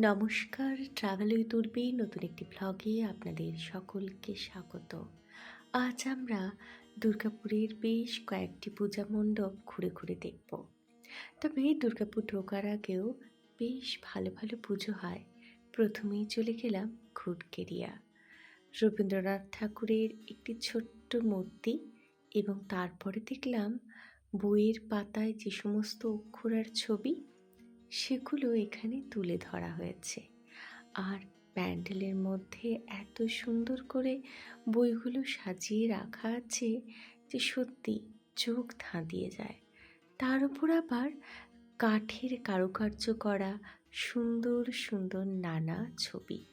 নমস্কার travel with Urvi নতুন একটি ব্লগে আপনাদের সকলকে স্বাগত। আজ আমরা দুর্গাপুরের বেশ কয়েকটি পূজা মণ্ডপ ঘুরে ঘুরে দেখব। তবে দুর্গাপুর ঢোকার আগেও বেশ ভালো ভালো পুজো হয়। প্রথমেই চলে গেলাম ঘুটকেরিয়া রবীন্দ্রনাথ ঠাকুরের একটি ছোট্ট মূর্তি এবং তারপরে দেখলাম বইয়ের পাতায় যে সমস্ত অক্ষরার ছবি সেগুলো এখানে তুলে ধরা হয়েছে। আর প্যান্ডেলের মধ্যে এত সুন্দর করে বইগুলো সাজিয়ে রাখা আছে যে সত্যি চোখ ধাঁধিয়ে যায়। তার উপর আবার কাঠের কারুকার্য করা সুন্দর সুন্দর নানা ছবি।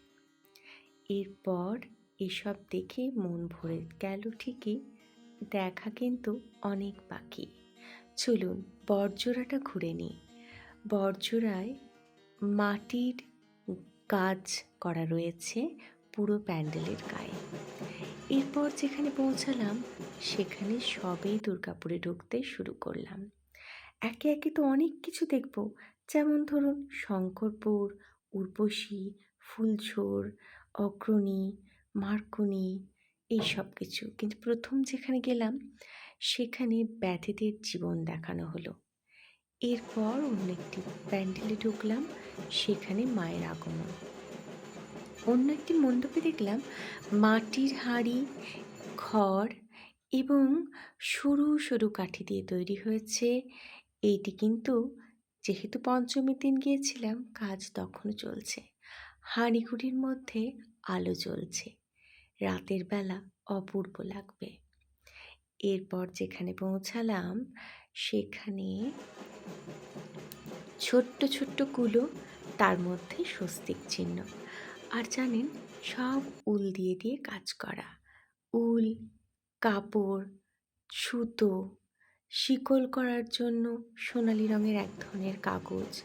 এরপর এসব দেখে মন ভরে গেল ঠিকই, দেখা কিন্তু অনেক বাকি। চলুন বরজোড়াটা ঘুরে নিই। বরজোড়ায় মাটির কাজ করা রয়েছে পুরো প্যান্ডেলের গায়ে। এরপর যেখানে পৌঁছালাম, সেখানে সবেই দুর্গাপুরে ঢুকতে শুরু করলাম। একে একে তো অনেক কিছু দেখব, যেমন ধরুন শঙ্করপুর, উর্বশী, ফুলঝোর, অগ্রণী, মার্কনি, এই সব কিছু। কিন্তু প্রথম যেখানে গেলাম, সেখানে ব্যাধিদের জীবন দেখানো হলো। এরপর অন্য একটি প্যান্ডেলে ঢুকলাম, সেখানে মায়ের আগমন। অন্য একটি মণ্ডপে দেখলাম মাটির হাঁড়ি, খড় এবং সরু সরু কাঠি দিয়ে তৈরি হয়েছে। এইটি কিন্তু যেহেতু পঞ্চমীর দিন গিয়েছিলাম, কাজ তখনও চলছে। হাঁড়িগুড়ির মধ্যে আলো জ্বলছে। রাতের বেলা অপূর্ব লাগবে। এরপর যেখানে পৌঁছালাম, সেখানে ছোট্ট ছোট্ট কুলো তার মধ্যে স্বস্তিক চিহ্ন। আর জানেন, সব উল দিয়ে দিয়ে কাজ করা। উল, কাপড়, সুতো, শিকল করার জন্য সোনালি রঙের এক ধরনের কাগজ।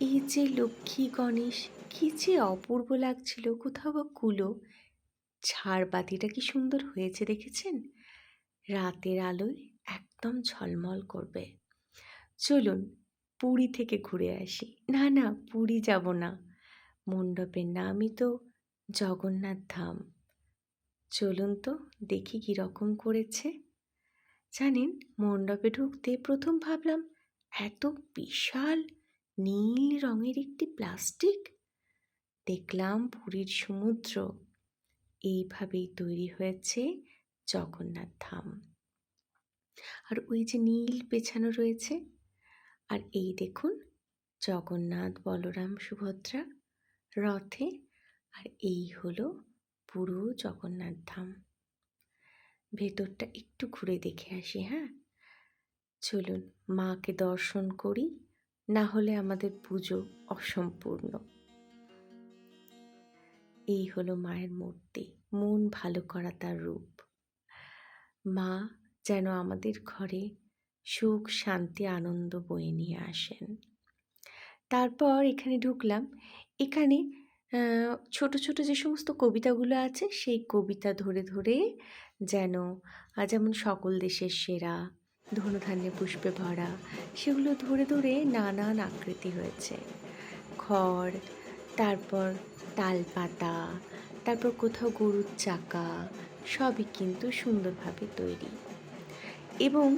এই যে লক্ষ্মী গণেশ, কী যে অপূর্ব লাগছিল কোথাও বা কুলো। ঝাড়বাতিটা কি সুন্দর হয়েছে দেখেছেন? রাতের আলোয় একদম ঝলমল করবে। চলুন পুরী থেকে ঘুরে আসি। না না, পুরী যাব না। মণ্ডপের নামই তো জগন্নাথ ধাম। চলুন তো দেখি কী রকম করেছে। জানেন, মণ্ডপে ঢুকতে প্রথম ভাবলাম, এত বিশাল নীল রঙের একটি প্লাস্টিক? দেখলাম পুরীর সমুদ্র। এইভাবেই তৈরি হয়েছে জগন্নাথ ধাম। আর ওই যে নীল পেছানো রয়েছে আর এই দেখুন, জগন্নাথ, বলরাম, সুভদ্রা, রথে, আর এই হলো পুরো জগন্নাথ ধাম। ভেতরটা একটু ঘুরে দেখে আসি হ্যাঁ? চলুন, মাকে দর্শন করি, না হলে আমাদের পুজো অসম্পূর্ণ। এই হলো মায়ের মূর্তি, মন ভালো করা তার রূপ। মা যেন আমাদের ঘরে সুখ, শান্তি, আনন্দ বয়ে নিয়ে আসেন। তারপর এখানে ঢুকলাম। এখানে ছোট ছোট যে সমস্ত কবিতাগুলো আছে, সেই কবিতা ধরে ধরে যেন যেমন সকল দেশের সেরা ধনুধান্যে পুষ্পে ভরা, সেগুলো ধরে ধরে নানান আকৃতি হয়েছে। খড়, তারপর তালপাতা, তারপর কোথাও গরুর চাকা, সবই কিন্তু সুন্দরভাবে তৈরি। এবং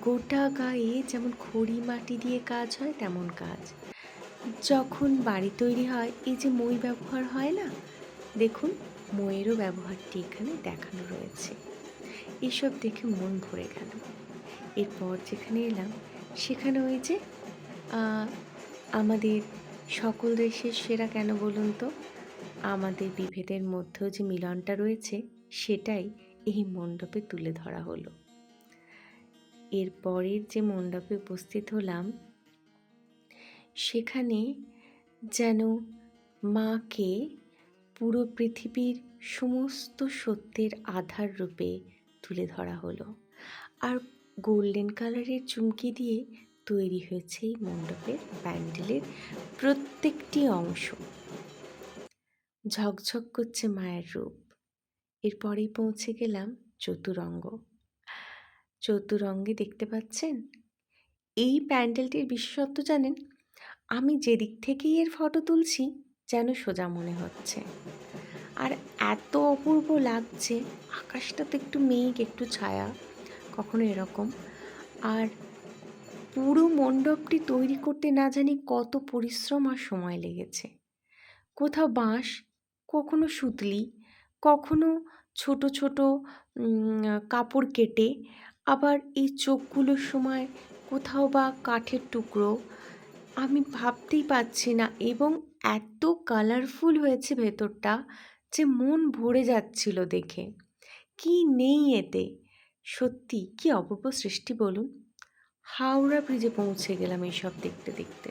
গোটা গায়ে যেমন খড়ি মাটি দিয়ে কাজ হয়, তেমন কাজ। যখন বাড়ি তৈরি হয়, এই যে মই ব্যবহার হয় না? দেখুন, ময়েরও ব্যবহারটি এখানে দেখানো রয়েছে। এসব দেখে মন ভরে গেল। এরপর যেখানে এলাম, সেখানে ওই যে আমাদের সকল দেশের সেরা কেন বলুন তো? আমাদের বিভেদের মধ্যেও যে মিলনটা রয়েছে, সেটাই এই মণ্ডপে তুলে ধরা হলো। এর পরের যে মণ্ডপে উপস্থিত হলাম, সেখানে যেন মাকে পুরো পৃথিবীর সমস্ত সত্যের আধার রূপে তুলে ধরা হলো আর গোল্ডেন কালারের চুমকি দিয়ে তৈরি হয়েছে এই মণ্ডপের প্যান্ডেলের প্রত্যেকটি অংশ। ঝকঝক করছে মায়ের রূপ। এরপরেই পৌঁছে গেলাম চতুরঙ্গ। চতুরঙ্গে দেখতে পাচ্ছেন? এই প্যান্ডেলটির বিশেষত্ব জানেন? আমি যেদিক থেকেই এর ফটো তুলছি, যেন সোজা মনে হচ্ছে। আর এত অপূর্ব লাগছে, আকাশটা তো একটু মেঘ, একটু ছায়া, কখনো এরকম। আর পুরো মণ্ডপটি তৈরি করতে না জানি কত পরিশ্রম আর সময় লেগেছে। কোথাও বাঁশ, কখনো সুতলি, কখনো ছোট ছোট কাপড় কেটে আবার এই চোখগুলোর সময় কোথাও বা কাঠের টুকরো, আমি ভাবতেই পারছি না এবং এত কালারফুল হয়েছে ভেতরটা যে মন ভরে যাচ্ছিল দেখে। কি নেই এতে? সত্যি কি অপূর্ব সৃষ্টি বলুন? হাওড়া ব্রিজে পৌঁছে গেলাম এইসব দেখতে দেখতে।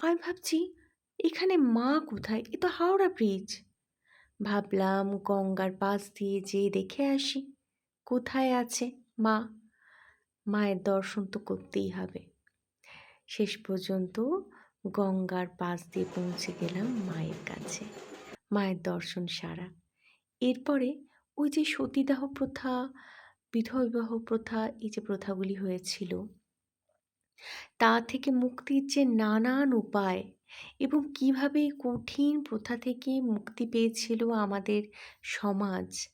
আমি ভাবছি, এখানে মা কোথায়? এ তো হাওড়া ব্রিজ ভাবলাম গঙ্গার পাশ দিয়ে যেয়ে দেখে আসি, কোথায় আছে? মা, মায়ের দর্শন তো করতেই হবে। শেষ পর্যন্ত গঙ্গার পাশ দিয়ে পৌঁছে গেলাম মায়ের কাছে। মায়ের দর্শন সারা। এরপরে ওই যে সতীদাহ প্রথা বিধবা বিবাহ প্রথা, এই যে প্রথাগুলি হয়েছিল, তা থেকে মুক্তির যে নানান উপায় এবং কীভাবে কঠিন প্রথা থেকে মুক্তি পেয়েছিল আমাদের সমাজ,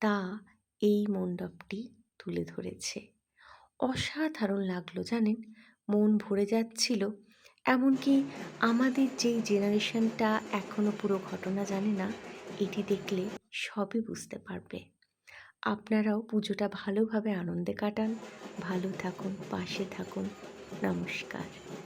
তা এই মণ্ডপটি তুলে ধরেছে। অসাধারণ লাগল, জানেন? মন ভরে যাচ্ছিল। এমনকি আমাদের যেই জেনারেশনটা এখনও পুরো ঘটনা জানে না, এটি দেখলে সবই বুঝতে পারবে। আপনারাও পুজোটা ভালোভাবে আনন্দে কাটান। ভালো থাকুন, পাশে থাকুন। নমস্কার।